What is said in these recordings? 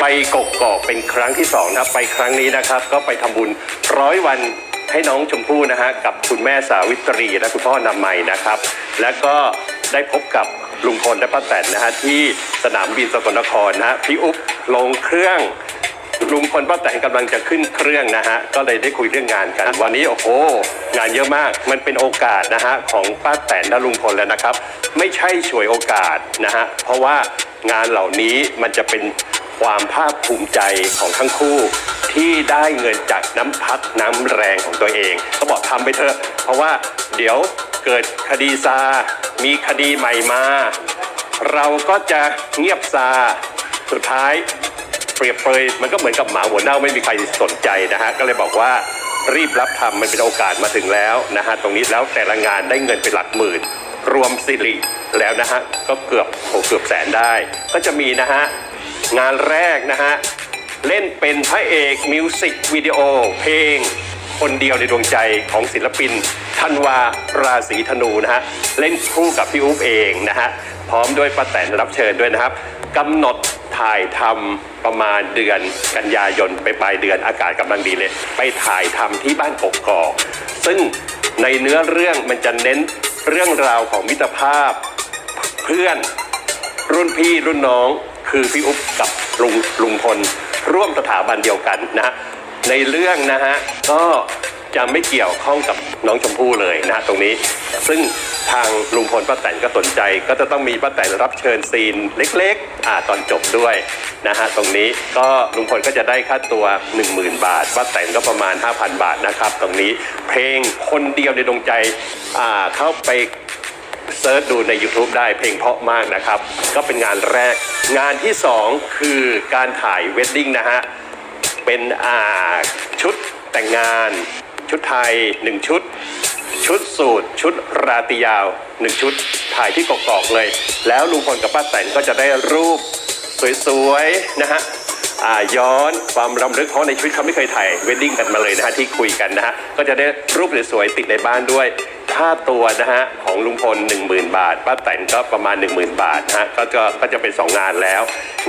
ไปกกอกเป็นครั้งที่สองนะครับ ไปครั้งนี้นะครับ ก็ไปทำบุญร้อยวันให้น้องชมพู่นะฮะกับคุณแม่สาวิตรีและคุณพ่อนำไมนะครับ แล้วก็ได้พบกับลุงพลและป้าแตนนะฮะที่สนามบินสกลนครนะฮะพี่อุ๊บลงเครื่อง ลุงพลป้าแตนกำลังจะขึ้นเครื่องนะฮะ ก็เลยได้คุยเรื่องงานกัน วันนี้โอ้โห งานเยอะมาก มันเป็นโอกาสนะฮะของป้าแตนและลุงพลแล้วนะครับ ไม่ใช่ฉวยโอกาสนะฮะ เพราะว่างานเหล่านี้มันจะเป็นความภาคภูมิใจของทั้งคู่ที่ได้เงินจากน้ำพักน้ำแรงของตัวเองเขาบอกทำไปเถอะ เพราะว่าเดี๋ยวเกิดคดีซา มีคดีใหม่มา เราก็จะเงียบซา สุดท้าย เปรียบเปรยมันก็เหมือนกับหมาหัวเน่าไม่มีใครสนใจนะฮะก็เลยบอกว่ารีบรับทำมันเป็นโอกาสมาถึงแล้วนะฮะตรงนี้แล้วแต่ละงานได้เงินเป็นหลักหมื่น รวมสิริแล้วนะฮะก็เกือบโอ้เกือบแสนได้ ก็จะมีนะฮะงานแรกนะฮะเล่นเป็นพระเอกมิวสิกวิดีโอเพลง คนเดียวในดวงใจของศิลปินธันวาราศีธนูนะฮะเล่นคู่กับพี่อุ๊บเองนะฮะพร้อมด้วยป้าแตนรับเชิญด้วยนะครับกำหนด ถ่ายทำประมาณเดือนกันยายนไปปลายเดือนอากาศกำลังดีเลย ไปถ่ายทำที่บ้านกกอกซึ่งในเนื้อเรื่องมันจะเน้นเรื่องราวของมิตรภาพ เพื่อนรุ่นพี่รุ่นน้องคือพี่อุ๊บกับลุงลุงพล ร่วมสถาบันเดียวกันนะในเรื่องนะฮะก็จะไม่เกี่ยวข้องกับน้องชมพู่เลยนะตรงนี้ ซึ่ง ทางลุงพลป้าแตนก็สนใจ ก็จะต้องมีป้าแตนรับเชิญซีนเล็กๆอ่าตอนจบด้วยนะฮะตรงนี้ก็ลุงพลก็จะได้ค่าตัว 10,000 บาทป้าแตนก็ประมาณ 5,000 บาทนะครับ ตรงนี้เพลงคนเดียวในดวงใจอ่าเข้าไปเซิร์ชดูใน YouTube ได้เพลงเพราะมากนะครับ ก็เป็นงานแรก งานที่ 2 คือการถ่ายเวดดิ้งนะฮะ เป็นอ่าชุดแต่งงาน ชุดไทย 1 ชุด ชุดสูทชุดราตรียาว1ชุดถ่ายที่กอกๆเลย แล้วลุงพลกับป้าแตนก็จะได้รูปสวยๆนะฮะย้อนความรำลึกเพราะในชีวิตเขาไม่เคยถ่ายเวดดิ้งกันมาเลยนะฮะที่คุยกันนะฮะก็จะได้รูปสวยๆติดในบ้านด้วยค่าตัวนะฮะของลุงพล 10,000 บาทป้าแตนก็ประมาณ 10,000 บาทนะฮะก็จะก็จะเป็น 2 งานแล้ว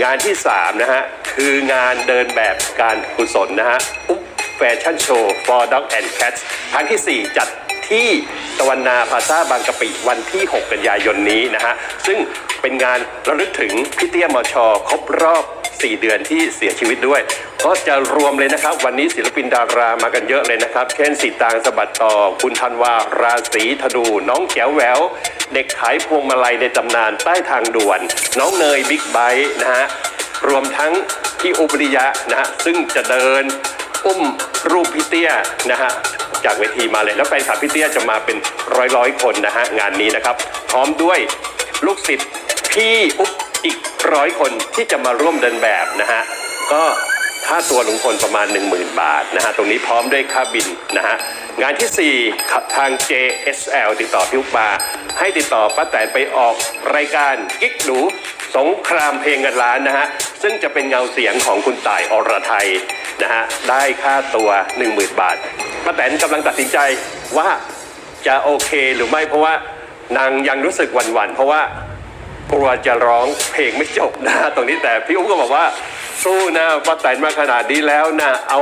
งานที่ 3 นะฮะ คืองานเดินแบบการกุศลนะฮะ อุ๊บแฟชั่นโชว์ for dog and cats ครั้งทีสี่4 จัด ที่ตะวันนาพาซาบางกะปิวันที่ 6 กันยายนนี้นะฮะ ซึ่งเป็นงานระลึกถึงพี่เตี้ยมอชครบรอบ 4 เดือนที่เสียชีวิตด้วย ก็จะรวมเลยนะครับ วันนี้ศิลปินดารามากันเยอะเลยนะครับ เช่นสีตางสบัดต่อ คุณธันวา ราศีธนู น้องแก้วแหวว เด็กขายพวงมาลัยในตำนานใต้ทางด่วน น้องเนยบิ๊กไบค์นะฮะ รวมทั้งพี่อุบริยะนะฮะซึ่งจะเดินอุ้มรูปพี่เตี้ยนะฮะ จากเวทีมาเลย แล้วแฟนคลับพี่เตี้ยจะมาเป็นร้อยร้อยๆคนนะฮะงานนี้นะครับ พร้อมด้วยลูกศิษย์พี่อุ๊บอีกร้อยคนที่จะมาร่วมเดินแบบนะฮะก็ค่าตัวลุงพลประมาณ 10,000 บาทนะฮะตรงนี้พร้อมด้วยค่าบินนะฮะงานที่4ทาง JSL ติดต่อพี่อุ๊บมาให้ติดต่อป้าแตนไปออกรายการกิ๊กหนูสงครามเพลงเงินล้านนะฮะซึ่งจะเป็นเงาเสียงของคุณต่ายอรไทย นะฮะได้ค่าตัว 10,000 บาทป้าแตนกำลังตัดสินใจว่าจะโอเคหรือไม่เพราะว่านางยังรู้สึกหวั่นๆเพราะว่ากลัวจะร้องเพลงไม่จบนะตรงนี้แต่พี่อุ้มก็บอกว่าสู้นะป้าแตนมาขนาดนี้แล้วนะเอา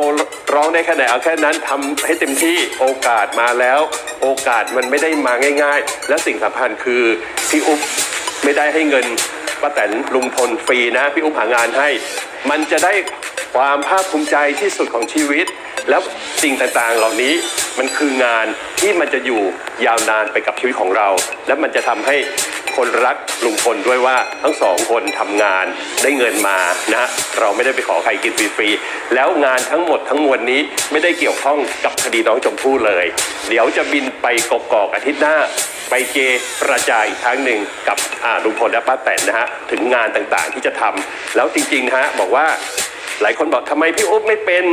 ร้องได้แค่ไหนเอาแค่นั้นทำให้เต็มที่โอกาสมาแล้ว โอกาสมันไม่ได้มาง่าย ๆ และสิ่งสำคัญคือพี่อุ๊บไม่ได้ให้เงินป้าแตนลุงพลฟรีนะพี่อุ๊บหางานให้ มันจะได้ ความภาคภูมิใจที่สุดของชีวิต แล้วสิ่งต่างๆเหล่านี้มันคืองานที่มันจะอยู่ยาวนานไปกับชีวิตของเรา และมันจะทำให้คนรักลุงพลด้วยว่าทั้งสองคนทำงานได้เงินมานะเราไม่ได้ไปขอใครกินฟรีๆแล้วงานทั้งหมดทั้งมวลนี้ไม่ได้เกี่ยวข้องกับคดีน้องชมพู่เลย เดี๋ยวจะบินไปกกอกอาทิตย์หน้า ไปเจรจาอีกครั้งหนึ่งกับลุงพลและป้าแตนนะฮะถึงงานต่างๆที่จะทำแล้วจริงๆนะฮะบอกว่า หลายคนบอกทำไมพี่อุ๊บไม่เป็น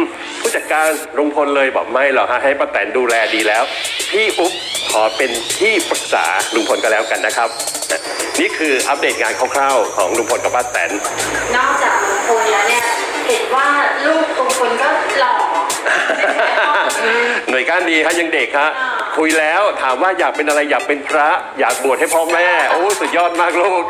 ผู้จัดการลุงพลเลยบอกไม่หรอกฮะให้ป้าแตนดูแลดีแล้ว พี่อุ๊บขอเป็นที่ปรึกษาลุงพลก็แล้วกันนะครับ นี่คืออัปเดตงานคร่าวๆของลุงพลกับป้าแตนนอกจากลุงพลแล้วเนี่ยเห็นว่าลูกลุงพลก็หล่อหน่วยก้านดีฮะยังเด็กฮะ คุยแล้วถามว่าอยากเป็นอะไรอยากเป็นพระ อยากบวชให้พ่อแม่ โอ้สุดยอดมากลูก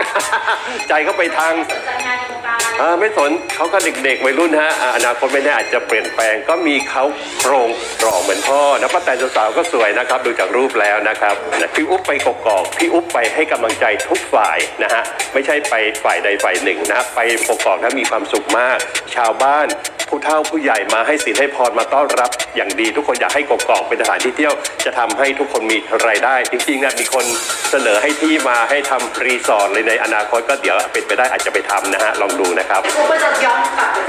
ใจเขาไปทางสนใจงานในวงการอ่าไม่สนเขาก็เด็กๆวัยรุ่นฮะอ่าอนาคตไม่แน่อาจจะเปลี่ยนแปลงก็มีเขาโครงหล่อเหมือนพ่อนะป้าแตนสาวๆก็สวยนะครับ ดูจากรูปแล้วนะครับนะพี่อุ๊บไปกกอกพี่อุ๊บไปให้กำลังใจทุกฝ่ายนะฮะไม่ใช่ไปฝ่ายใดฝ่ายหนึ่งนะไปกกอกนะมีความสุขมาก ชาวบ้าน ผู้เฒ่าผู้ใหญ่มาให้ศีลให้พรมาต้อนรับอย่างดี ทุกคนอยากให้กกอกเป็นสถานที่เที่ยว จะทำให้ทุกคนมีรายได้จริงๆนะมีคนเสนอให้ที่มาให้ทำรีสอร์ทเลยในอนาคตก็เดี๋ยวเป็นไปได้อาจจะไปทำนะฮะลองดูนะครับผมก็จะย้อนกลับ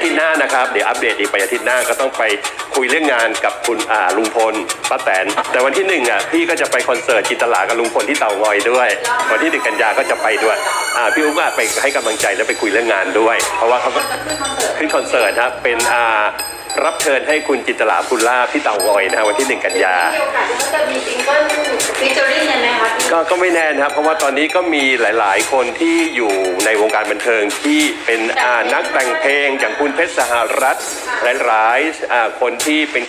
อาทิตย์หน้านะครับ เดี๋ยวอัปเดตอีกไปอาทิตย์หน้าก็ต้องไปคุยเรื่องงานกับคุณอ่าลุงพลป้าแตน แต่วันที่หนึ่งอะพี่ก็จะไปคอนเสิร์ตจินตลากับลุงพลที่เต่างอยด้วย วันที่หนึ่งกันยาก็จะไปด้วยอ่าพี่อุ้มอะไปให้กำลังใจแล้วไปคุยเรื่องงานด้วย เพราะว่าเขาก็ขึ้นคอนเสิร์ตนคอนเสิร์ตครับเป็นอ่ารับเชิญให้คุณจินตลาภูลาภที่เต่างอยนะฮะวันที่หนึ่งกันยา มีโอกาสที่จะมีซิงเกิลฟีเจอริ่ ก็ก็ไม่แน่นะครับ เพราะว่าตอนนี้ก็มีหลาย ๆ คนที่อยู่ในวงการบันเทิงที่เป็นอ่านักแต่งเพลงอย่างคุณเพชรสหรัฐหลายๆอ่าคนที่เป็น